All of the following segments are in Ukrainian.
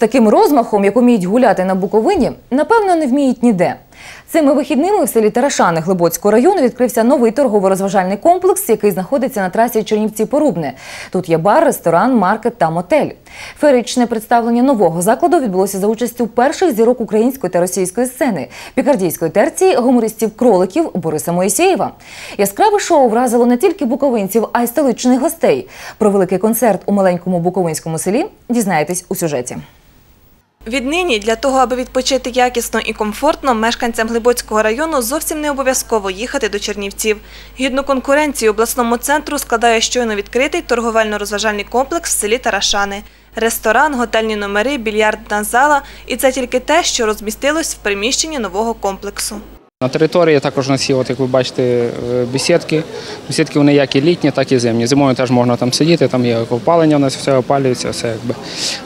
таким розмахом, як уміють гуляти на Буковині, напевно, не вміють ніде. Цими вихідними в селі Тарашани Глибоцького району відкрився новий торгово-розважальний комплекс, який знаходиться на трасі Чернівці-Порубне. Тут є бар, ресторан, маркет та мотель. Феєричне представлення нового закладу відбулося за участю перших зірок української та російської сцени, пікардійської терції, гумористів кроликів Бориса Моїсєєва. Яскраве шоу вразило не тільки буковинців, а й столичних гостей. Про великий концерт у маленькому буковинському селі дізнаєтесь у сюжеті. Віднині для того, аби відпочити якісно і комфортно, мешканцям Глибоцького району зовсім не обов'язково їхати до Чернівців. Гідну конкуренцію обласному центру складає щойно відкритий торговельно-розважальний комплекс в селі Тарашани. Ресторан, готельні номери, більярдна зала – і це тільки те, що розмістилось в приміщенні нового комплексу. На території також у нас є, от, як ви бачите, е, бесідки. Бесідки вони як і літні, так і зимні. Зимою теж можна там сидіти, там є опалення, у нас все опалюється, все якби.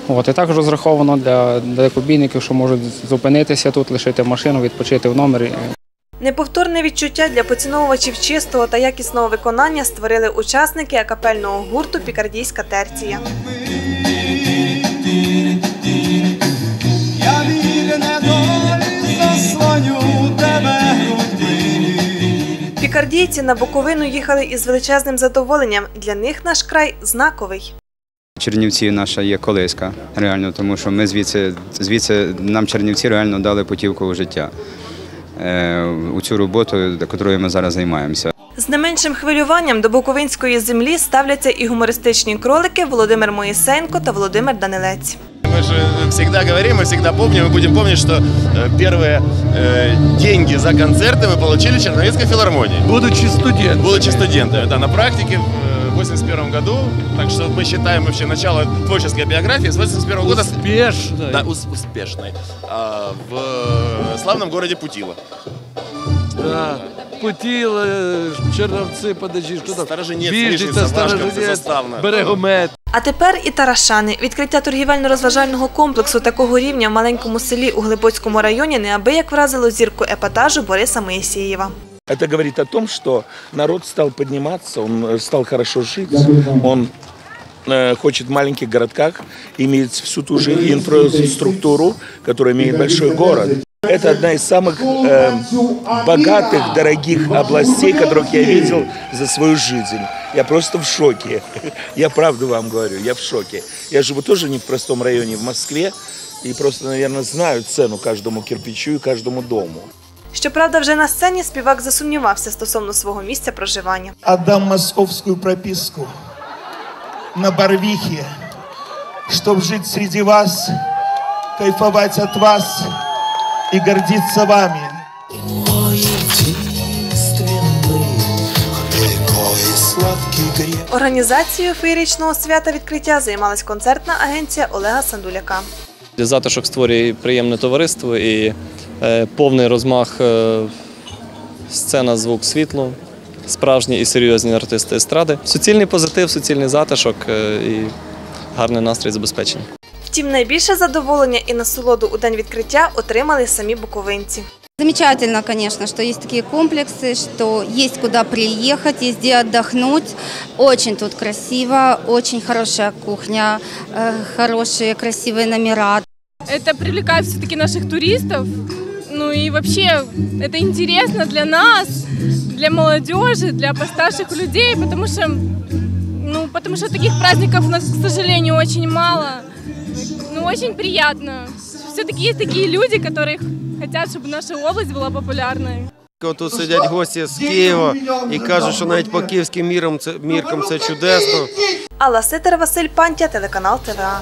От, і також розраховано для далекобійників, що можуть зупинитися тут, лишити машину, відпочити в номері. Неповторне відчуття для поціновувачів чистого та якісного виконання створили учасники акапельного гурту Пікардійська терція. Пікардійці на Буковину їхали із величезним задоволенням. Для них наш край знаковий. Чернівці наша є колиска, реально, тому що ми звідси, звідси нам Чернівці реально дали путівку в життя е, у цю роботу, якою ми зараз займаємося. З не меншим хвилюванням до буковинської землі ставляться і гумористичні кролики Володимир Моїсенко та Володимир Данилець. Мы же всегда говорим и всегда помним, и будем помнить, что э, первые э, деньги за концерты мы получили в Черновецкой филармонии. Будучи студентом. Будучи студентами, да, на практике в 81 году. Так что мы считаем вообще начало творческой биографии с 81 года. Успешно. Да, ус- успешной. А, в э, славном городе Путила. Да. Путіла, Черновці, подожди, що там? Сторожинець, Віжиця, Вишниця, Вашковці, Сторожинець, Заставна. Берегомет. А тепер і Тарашани. Відкриття торгівельно-розважального комплексу такого рівня в маленькому селі у Глибоцькому районі неабияк вразило зірку епатажу Бориса Моїсєєва. Это говорит о том, что народ стал подниматься, он э, стал хорошо жить, он э, хочет в маленьких городках иметь всю ту же инфраструктуру, которую имеет большой город. Это одна из самых э, богатых, дорогих областей, которых я видел за свою жизнь. Я просто в шоке. Я правду вам говорю, я в шоке. Я живу тоже не в простом районе в Москве и просто, наверное, знаю цену каждому кирпичу и каждому дому. Щоправда, вже на сцені співак засумнівався стосовно свого місця проживання. Отдам московскую прописку на Барвихе, чтоб жить среди вас, кайфовать от вас И гордиться вами. Організацією феєричного свята відкриття займалась концертна агенція Олега Сандуляка. Затишок створює приємне товариство і е, повний розмах е, сцена, звук, світло, справжні і серйозні артисти естради. Суцільний позитив, суцільний затишок е, і гарний настрій забезпечений. Втім, найбільше задоволення і насолоду у день відкриття отримали самі буковинці. Замечательно, конечно, что есть такие комплексы, что есть куда приехать, есть где отдохнуть. Очень тут красиво, очень хорошая кухня, э, хорошие красивые номера. Это привлекает все-таки наших туристов. Ну и вообще это интересно для нас, для молодежи, для постарших людей, потому что, ну, потому что таких праздников у нас, к сожалению, очень мало. Ну, очень приятно. Все-таки есть такие люди, которые хотят, чтобы наша область была популярной. Тут сидять гості з Києва і кажуть, що навіть по київським мірам це міркам це чудесно. Алла Ситер, Василь Пантя, телеканал ТВА.